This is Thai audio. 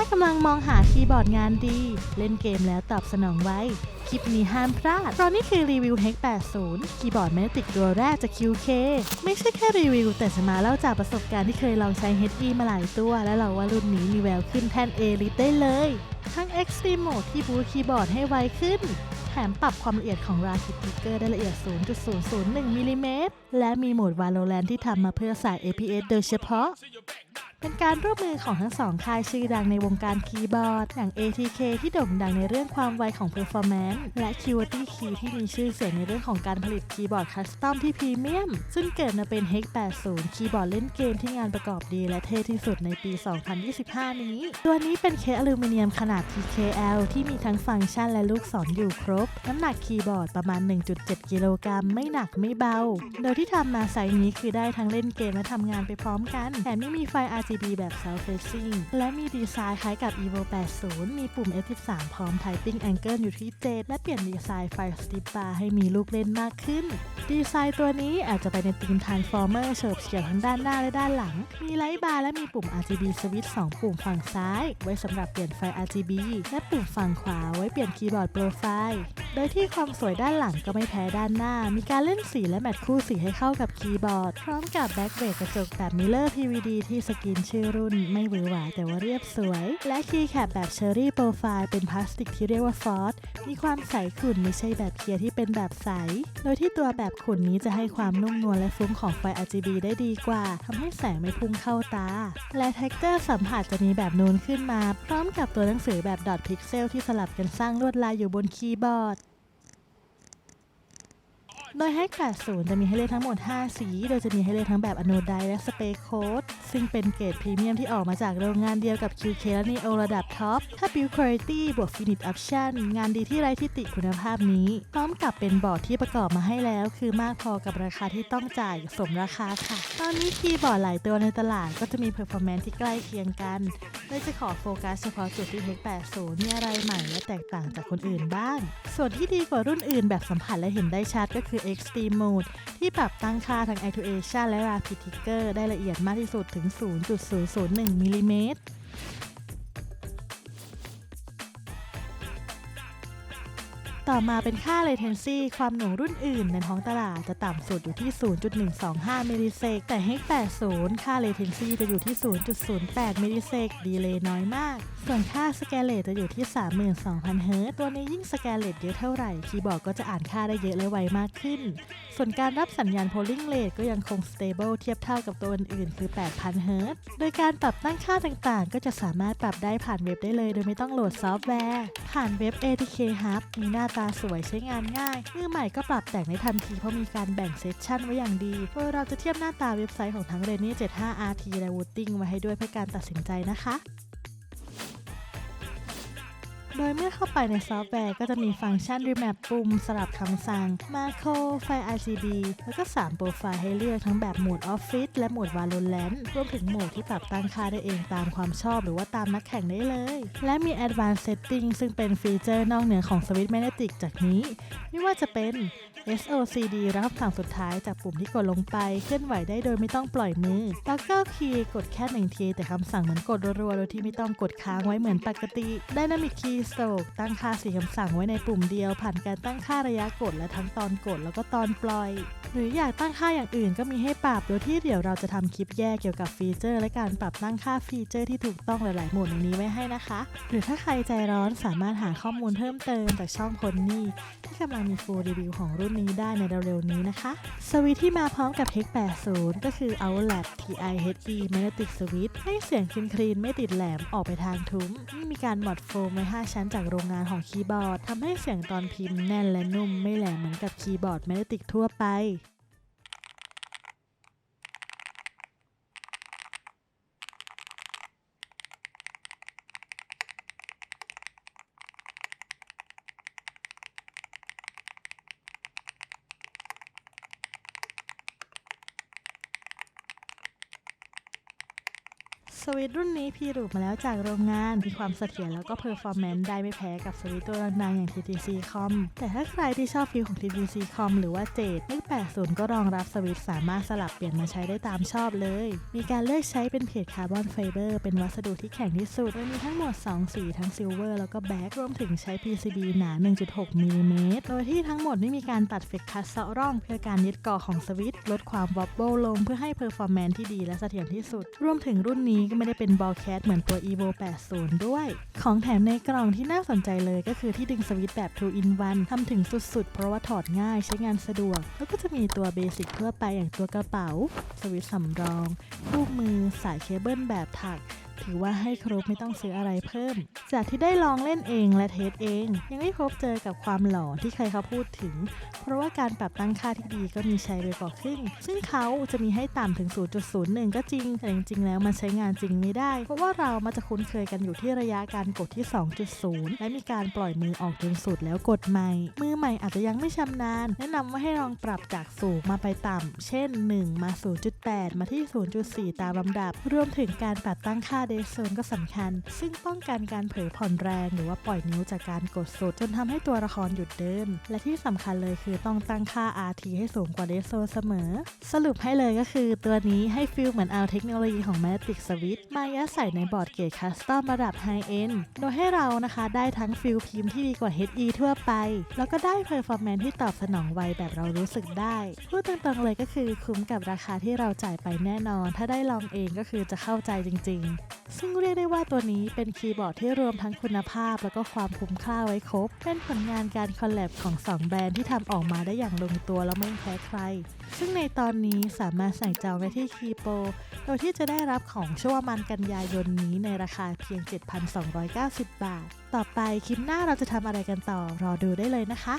ถ้ากำลังมองหาคีย์บอร์ดงานดี เล่นเกมแล้วตอบสนองไวคลิปนี้ห้ามพลาด เพราะนี่คือรีวิว h 80 คีย์บอร์ดแมติกตัวแรกจาก QK ไม่ใช่แค่รีวิว แต่จะมาเล่าจากประสบการณ์ที่เคยลองใช้ HE มาหลายตัว และเราว่ารุ่นนี้มีแววขึ้นแท่น A ลิได้เลย ทั้ง Extreme Mode ที่บูตคีย์บอร์ดให้ไวขึ้น แถมปรับความละเอียดของราคิติเกอร์ได้ละเอียด 0.001มิลลิเมตร และมีโหมด Valorant ที่ทำมาเพื่อสาย APS โดยเฉพาะ เป็นการร่วมมือของทั้งสองค่ายชื่อดังในวงการคีย์บอร์ด อย่าง ATK ที่โด่งดังในเรื่องความไวของ performance และ QWERTY Key ที่มีชื่อเสียงในเรื่องของการผลิตคีย์บอร์ดคัสตอมที่พรีเมียม ซึ่งเกิดมาเป็น h 80 คีย์บอร์ดเล่นเกมที่งานประกอบดีและเท่ที่สุดในปี 2025 นี้ ตัวนี้เป็นเคสอลูมิเนียมขนาด TKL ที่มีทั้งฟังก์ชันและลูกศรอยู่ครบ น้ำหนักคีย์บอร์ดประมาณ 1.7 กิโลกรัมไม่หนักไม่เบา โดยที่ทำมาไซส์นี้คือได้ทั้งเล่นเกมและทำงานไปพร้อมกันแถมยังมีไฟ RGB แบบ South Facing และมีดีไซน์คล้ายกับ Evo 80 มีปุ่ม F13 พร้อม Typing Angle อยู่ที่ 7 และเปลี่ยนดีไซน์ไฟ Strip Bar ให้มีลูกเล่นมากขึ้น ดีไซน์ตัวนี้อาจจะไปในธีม Transformer เฉิบเฉี่ยวทั้งด้านหน้าและด้านหลัง มีไลท์บาร์และมีปุ่ม RGB Switch 2 ปุ่มฝั่งซ้าย ไว้สำหรับเปลี่ยนไฟ RGB และปุ่มฝั่งขวาไว้เปลี่ยนคีย์บอร์ดโปรไฟล์โดยที่ความสวยด้านหลังก็ไม่แพ้ด้านหน้า มีการเล่นสีและแมทคู่สีให้เข้ากับคีย์บอร์ด พร้อมกับแบ็คเบรกกระจกแบบมิเลอร์ PVD ที่สกรีนชื่อรุ่นไม่หวือหวาแต่ว่าเรียบสวย และคีย์แคปแบบเชอรี่โปรไฟล์เป็นพลาสติกที่เรียกว่าฟอสมีความใสขุ่นไม่ใช่แบบเคลียร์ที่เป็นแบบใส โดยที่ตัวแบบขุ่นนี้จะให้ความนุ่มนวลและฟุ้งของไฟ RGB ได้ดีกว่าทำให้แสงไม่พุ่งเข้าตา และแท็กเจอร์สัมผัสจะมีแบบนูนขึ้นมา พร้อมกับตัวหนังสือแบบดอทพิกเซลที่สลับกันสร้างลวดลายอยู่บนคีย์บอร์ด โดย Hack 80จะมีให้เลือกทั้งหมด 5 สี โดยจะมีให้เลือกทั้งแบบอโนไดและสเปคโคดซึ่งเป็นเกรดพรีเมียมที่ออกมาจากโรงงานเดียวกับ QK และ Neo ระดับท็อป ถ้า Build Quality บวก Finish Option งานดีที่ไร้ที่ติคุณภาพนี้ พร้อมกับเป็นบอร์ดที่ประกอบมาให้แล้ว คือมากพอกับราคาที่ต้องจ่ายสมราคาค่ะ ตอนนี้คีย์บอร์ดหลายตัวในตลาดก็จะมี Performance ที่ใกล้เคียงกันโดยจะขอโฟกัสเฉพาะจุดที่ Hack 80 มีอะไรใหม่และแตกต่างจากคนอื่นบ้าง ส่วนที่ดีกว่ารุ่นอื่นแบบสัมผัสและเห็นได้ชัดก็คือ Extreme Mode ที่ปรับตั้งค่าทั้ง Actuation และ Rapid Trigger ได้ละเอียดมากที่สุดถึง 0.001มิลลิเมตร ต่อมาเป็นค่า latency ความหน่วงรุ่นอื่นในท้องตลาดจะต่ำสุดอยู่ที่ 0.125มิลลิเซกแต่ Hex 80 ค่า latency จะอยู่ที่ 0.08มิลลิเซกดีเลย์น้อยมาก ส่วนค่า scan rate จะอยู่ที่ 32,000 เฮิรตซ์ตัวนี้ยิ่ง scan rate เยอะเท่าไหร่ คีย์บอร์ดก็จะอ่านค่าได้เยอะและไวมากขึ้น ส่วนการรับสัญญาณ polling rate ก็ยังคง stable เทียบเท่ากับตัวอื่นๆ คือ 8,000 เฮิรตซ์โดยการปรับตั้งค่าต่างๆ ก็จะสามารถปรับได้ผ่านเว็บได้เลย โดยไม่ต้องโหลดซอฟต์แวร์ ผ่านเว็บ ATK Hub มีหน้าตาสวยใช้งานง่าย มือใหม่ก็ปรับแต่งได้ทันทีเพราะมีการแบ่งเซสชันไว้อย่างดี โดยเราจะเทียบหน้าตาเว็บไซต์ของทั้ง Rene 75 RT และ Wooting มาให้ด้วยเพื่อการตัดสินใจนะคะ โดยเมื่อเข้าไปในซอฟต์แวร์ก็จะมีฟังก์ชัน Remap ปุ่มสลับคำสั่ง Macro ไฟ RGB แล้วก็ 3 โปรไฟล์ให้เลือกทั้งแบบโหมด Office และโหมด Valorant รวมถึงโหมดที่ปรับตั้งค่าได้เองตามความชอบหรือว่าตามนักแข่งได้เลย และมี Advanced Setting ซึ่งเป็นฟีเจอร์นอกเหนือของสวิตช์แมกเนติกจากนี้ ไม่ว่าจะเป็น SOCD รับคำสั่งสุดท้ายจากปุ่มที่กดลงไป เคลื่อนไหวได้โดยไม่ต้องปล่อยมือ Toggle Key กดแค่หนึ่งที แต่คำสั่งเหมือนกดรัวๆโดยที่ไม่ต้องกดค้างไว้เหมือนปกติ Dynamic Keystroke ตั้งค่าสีคำสั่งไว้ในปุ่มเดียว ผ่านการตั้งค่าระยะกดและทั้งตอนกดแล้วก็ตอนปล่อย หรืออยากตั้งค่าอย่างอื่นก็มีให้ปรับโดยที่เดี๋ยวเราจะทำคลิปแยกเกี่ยวกับฟีเจอร์ และการปรับตั้งค่าฟีเจอร์ที่ถูกต้องหลายๆหมดในนี้ไว้ให้นะคะ หรือถ้าใครใจร้อนสามารถหาข้อมูลเพิ่มเติมจากช่องคนนี่ที่กำลังมีฟูลรีวิวของรุ่นนี้ได้ในเร็วๆนี้นะคะ สวิตช์ที่มาพร้อมกับ Tech 80 ก็คือ Outlap TI HE Magnetic Switch ให้เสียงคลีนๆไม่ติดแหลมออกไปทางทุ้ม มีการหมดโฟมไว้ 5 ชั้นจากโรงงานของคีย์บอร์ดทำให้เสียงตอนพิมพ์แน่นและนุ่มไม่แหลมเหมือนกับคีย์บอร์ดแมกเนติกทั่วไป วิตรุ่นนี้พีรูปมาแล้วจากโรงงาน มีความเสถียรแล้วก็เพอร์ฟอร์แมนซ์ได้ไม่แพ้กับสวิตตัวดังๆอย่าง TTC Com แต่ถ้าใครที่ชอบฟิลของ TTC Com หรือว่าเจดนึก80 ก็รองรับสวิตสามารถสลับเปลี่ยนมาใช้ได้ตามชอบเลย มีการเลือกใช้เป็นเพจคาร์บอนไฟเบอร์เป็นวัสดุที่แข็งที่สุดโดยมีทั้งหมด 2 สีทั้งซิลเวอร์แล้วก็แบ็กรวมถึงใช้ PCB หนา 1.6มิลลิเมตรโดยที่ทั้งหมดไม่มีการตัดเฟกคัสเซาะร่อง เพื่อการยึดเกาะของสวิตลดความวอบเบิลลงเพื่อให้เพอร์ฟอร์แมนซ์ที่ดีและเสถียรที่สุด รวมถึงรุ่นนี้ก็ไม่ได้เป็นบอลแคสเหมือนตัว evo 80 ด้วย ของแถมในกล่องที่น่าสนใจเลยก็คือที่ดึงสวิตช์แบบ 2 in 1ทำถึงสุดๆ เพราะว่าถอดง่ายใช้งานสะดวก แล้วก็จะมีตัวเบสิกทั่วไปอย่างตัวกระเป๋า สวิตช์สำรอง คู่มือสายเคเบิลแบบถัก ถือว่าให้ครบไม่ต้องซื้ออะไรเพิ่ม จากที่ได้ลองเล่นเองและเทสเอง ยังไม่พบเจอกับความหล่อที่ใครเขาพูดถึง เพราะว่าการปรับตั้งค่าที่ดีก็มีใช้ไปกว่าครึ่ง ซึ่งเขาจะมีให้ต่ำถึง 0.01 ก็จริง แต่จริงๆ แล้วมันใช้งานจริงไม่ได้ เพราะว่าเรามาจะคุ้นเคยกันอยู่ที่ระยะการกดที่ 2.0 และมีการปล่อยมือออกจนสุดแล้วกดใหม่ มือใหม่อาจจะยังไม่ชำนาญ แนะนำว่าให้ลองปรับจากสูงมาไปต่ำ เช่น 1 มา 0.8 มาที่ 0.4 ตามลำดับ รวมถึงการปรับตั้งค่าเดโซนก็สำคัญ ซึ่งป้องกันการเผลอผ่อนแรงหรือว่าปล่อยนิ้วจากการกดสุด จนทำให้ตัวละครหยุดเดิน และที่สำคัญเลยคือต้องตั้งค่า RT ให้สูงกว่าเดโซนเสมอ สรุปให้เลยก็คือตัวนี้ให้ฟีลเหมือนเอาเทคโนโลยีของ Magic Switch มายัดใส่ในบอร์ดเกตคัสตอมระดับไฮเอนด์โดยให้เรานะคะได้ทั้งฟิลพิมพ์ที่ดีกว่า HE ทั่วไป แล้วก็ได้เพอร์ฟอร์แมนซ์ที่ตอบสนองไวแบบเรารู้สึกได้ พูดตรงๆเลยก็คือคุ้มกับราคาที่เราจ่ายไปแน่นอน ถ้าได้ลองเองก็คือจะเข้าใจจริง ๆ ซึ่งเรียกได้ว่าตัวนี้เป็นคีย์บอร์ดที่รวมทั้งคุณภาพ แล้วก็ความคุ้มค่าไว้ครบ เป็นผลงานการคอลแลบของ 2 แบรนด์ที่ทำออกมาได้อย่างลงตัวแล้วไม่แพ้ใคร ซึ่งในตอนนี้สามารถสั่งจองได้ที่คีโปโดยที่จะได้รับของช่วงมันกันยายนนี้ในราคาเพียง 7,290 บาท ต่อไปคลิปหน้าเราจะทำอะไรกันต่อรอดูได้เลยนะคะ